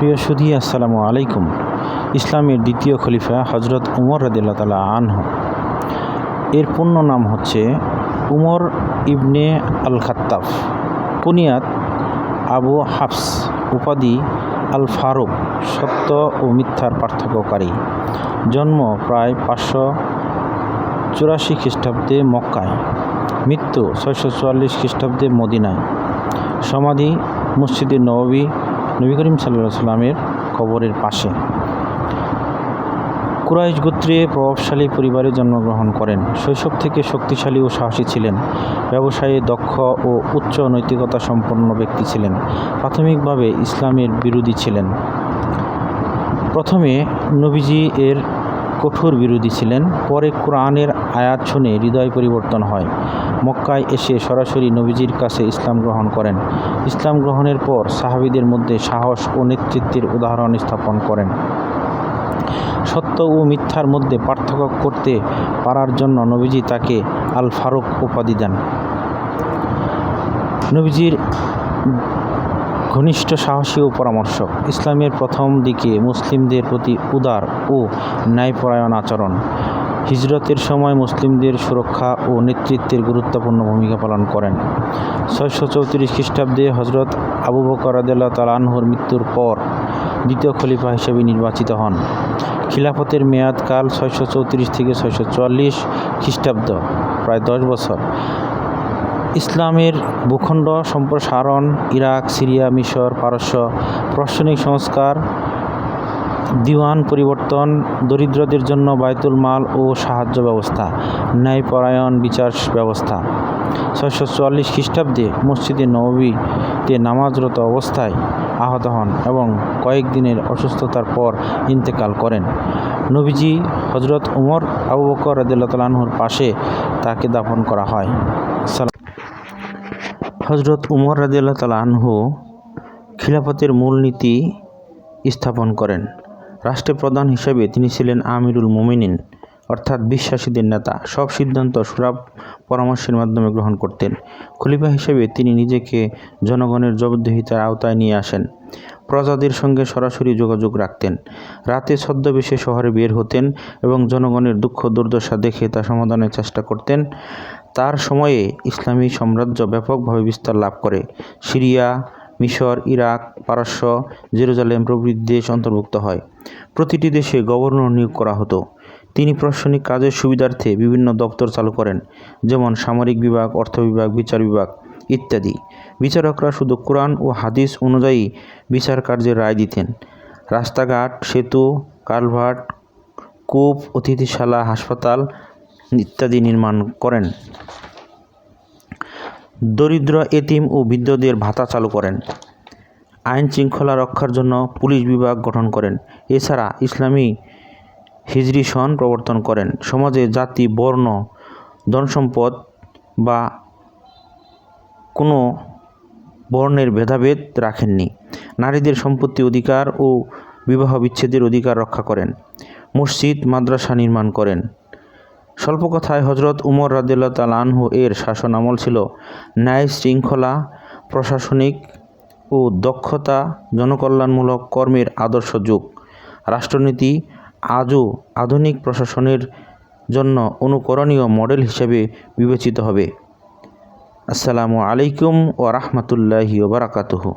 প্রিয় সুধী, আসসালামু আলাইকুম। ইসলামের দ্বিতীয় খলিফা হজরত উমর রদিল্লা তালা আনহ। এর পূর্ণ নাম হচ্ছে উমর ইবনে আল খাত্তাফ কুনিয়াত আবু হাফস, উপাধি আল ফারুক সত্য ও মিথ্যার পার্থক্যকারী। জন্ম প্রায় পাঁচশো চুরাশি খ্রিস্টাব্দে মক্কায়, মৃত্যু ছয়শো চুয়াল্লিশ খ্রিস্টাব্দে মদিনায়। সমাধি মসজিদে নবী নবী করিম সাল্লাহ সাল্লামের কবরের পাশে। কুরাইশ গোত্রে প্রভাবশালী পরিবারে জন্মগ্রহণ করেন। শৈশব থেকে শক্তিশালী ও সাহসী ছিলেন। ব্যবসায়ে দক্ষ ও উচ্চ নৈতিকতা সম্পন্ন ব্যক্তি ছিলেন। প্রাথমিকভাবে ইসলামের বিরোধী ছিলেন। প্রথমে নবীজি এর কঠোর বিরোধী ছিলেন। পরে কোরআনের আয়াত শুনে হৃদয় পরিবর্তন হয়। মক্কায় এসে সরাসরি নবীজির কাছে ইসলাম গ্রহণ করেন। ইসলাম গ্রহণের পর সাহাবিদের মধ্যে সাহস ও নেতৃত্বের উদাহরণ স্থাপন করেন। সত্য ও মিথ্যার মধ্যে পার্থক্য করতে পারার জন্য নবীজি তাকে আল ফারুক উপাধি দেন। নবীজির ঘনিষ্ঠ সাহসী ও পরামর্শক। ইসলামের প্রথম দিকে মুসলিমদের প্রতি উদার ও ন্যায়পরায়ণ আচরণ। হিজরতের সময় মুসলিমদের সুরক্ষা ও নেতৃত্বের গুরুত্বপূর্ণ ভূমিকা পালন করেন। ছয়শো চৌত্রিশ খ্রিস্টাব্দে হজরত আবু বকর আদাল্লাহ তালানহুর মৃত্যুর পর দ্বিতীয় খলিফা হিসেবে নির্বাচিত হন। খিলাফতের মেয়াদকাল ছয়শো চৌত্রিশ থেকে ছয়শো চুয়াল্লিশ খ্রিস্টাব্দ, প্রায় দশ বছর। ইসলামের ভূখণ্ড সম্প্রসারণ, ইরাক, সিরিয়া, মিশর, পারস্য, প্রশাসনিক সংস্কার, দিওয়ান পরিবর্তন, দরিদ্রদের জন্য বায়তুল মাল ও সাহায্য ব্যবস্থা, ন্যায়পরায়ণ বিচার ব্যবস্থা। ছয়শো চুয়াল্লিশ খ্রিস্টাব্দে মসজিদে নবীতে নামাজরত অবস্থায় আহত হন এবং কয়েকদিনের অসুস্থতার পর ইন্তেকাল করেন। নবীজি হজরত উমর আবু বকর রদুল্লাহ তালাহুর পাশে তাকে দাফন করা হয়। হজরত উমর রাদিয়াল্লাহ তালা আনহু খিলাফতের মূলনীতি স্থাপন করেন। রাষ্ট্রপ্রধান হিসেবে তিনি ছিলেন আমিরুল মোমিনিন, অর্থাৎ বিশ্বাসীদের নেতা। সব সিদ্ধান্ত, সুরাব পরামর্শের মাধ্যমে গ্রহণ করতেন। খলিফা হিসেবে তিনি নিজেকে জনগণের জবাবদিহিতার আওতায় নিয়ে আসেন। প্রজাদের সঙ্গে সরাসরি যোগাযোগ রাখতেন। রাতে ছদ্মবেশে শহরে বের হতেন এবং জনগণের দুঃখ দুর্দশা দেখে তা সমাধানের চেষ্টা করতেন। তার সময়ে ইসলামী সাম্রাজ্য ব্যাপকভাবে বিস্তার লাভ করে। সিরিয়া, মিশর, ইরাক, পারস্য, জেরুজালেম প্রভৃতি দেশ অন্তর্ভুক্ত হয়। প্রতিটি দেশে গভর্নর নিয়োগ করা হতো। তিনি প্রশাসনিক কাজের সুবিধার্থে বিভিন্ন দপ্তর চালু করেন, যেমন সামরিক বিভাগ, অর্থ বিভাগ, বিচার বিভাগ ইত্যাদি। বিচারকরা শুধু কোরআন ও হাদিস অনুযায়ী বিচার কার্যের রায় দিতেন। রাস্তাঘাট, সেতু, কালভার্ট, কূপ, অতিথিশালা, হাসপাতাল ইত্যাদি নির্মাণ করেন। দরিদ্র, এতিম ও বৃদ্ধদের ভাতা চালু করেন। আইন শৃঙ্খলা রক্ষার জন্য পুলিশ বিভাগ গঠন করেন। এছাড়া ইসলামী হিজরি সন প্রবর্তন করেন। সমাজে জাতি, বর্ণ, ধনসম্পদ বা কোনো বর্ণের ভেদাভেদ রাখেননি। নারীদের সম্পত্তি অধিকার ও বিবাহ বিচ্ছেদের অধিকার রক্ষা করেন। মসজিদ, মাদ্রাসা নির্মাণ করেন। স্বল্প কথায় হজরত উমর রাদিল্লা তাল আনহু এর শাসন আমল ছিল ন্যায় শৃঙ্খলা, প্রশাসনিক ও দক্ষতা, জনকল্যাণমূলক কর্মের আদর্শ যুগ। রাষ্ট্রনীতি আজও আধুনিক প্রশাসনের জন্য অনুকরণীয় মডেল হিসেবে বিবেচিত হবে। আসসালামু আলাইকুম ও রহমতুল্লাহি ওবরাকাতুহু